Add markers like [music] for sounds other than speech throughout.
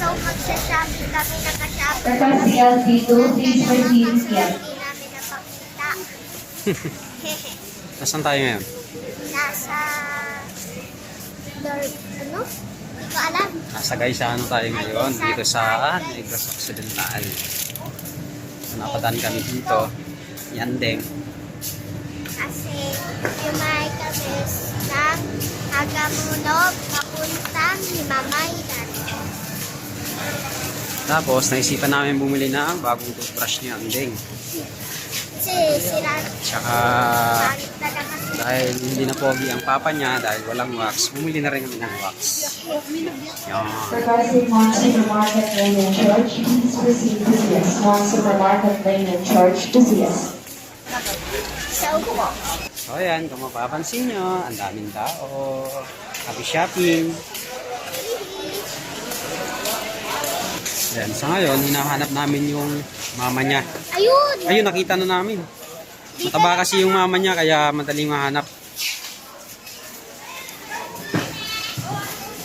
Nagsasabi kami nakasabi. Request CLC2, please proceed to CLC. Hindi namin napakita. [laughs] Nasaan tayo ngayon? Nasa... Dor... Ano? Hindi ko alam. Nasa Gaisano tayo ngayon. Dito sa Negros Occidental. So, napadaan kami dito. Yandeng. Kasi yumay kami ng Agamunog papuntang Himamaydan. Tapos, naisipan namin bumili ng bagong toothbrush ni Andeng. Kasi sila... Tsaka, dahil hindi na pogi ang papa niya, dahil walang wax, bumili na rin kami ng wax. Yan. Requesting One Supermarket Lane and Church, please proceed to CS. One Supermarket Lane and Church to CS. So, So, ayan, kung mapapansin nyo, ang daming tao. Happy shopping. Ayan, sa ngayon, hinahanap namin yung mama niya. ayun! Ayun, nakita na namin. Mataba kasi yung mama niya, kaya madaling mahanap.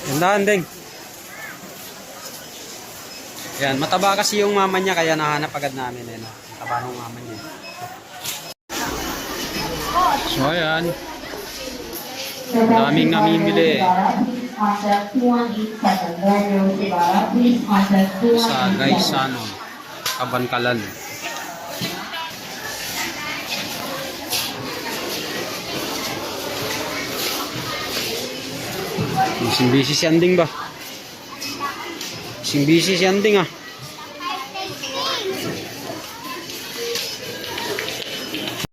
Gandaan, Deng. Yan, mataba kasi yung mama niya, kaya nahanap agad namin. Eh, no? Mataba ng mama niya. So, ayan. Daming namimili. Please contact 2187 Glen Rose Ibarra. Please contact Sa 2187. Gaisano, Kabankalan. Bising busy si Anding ba? Bising busy si Anding ah.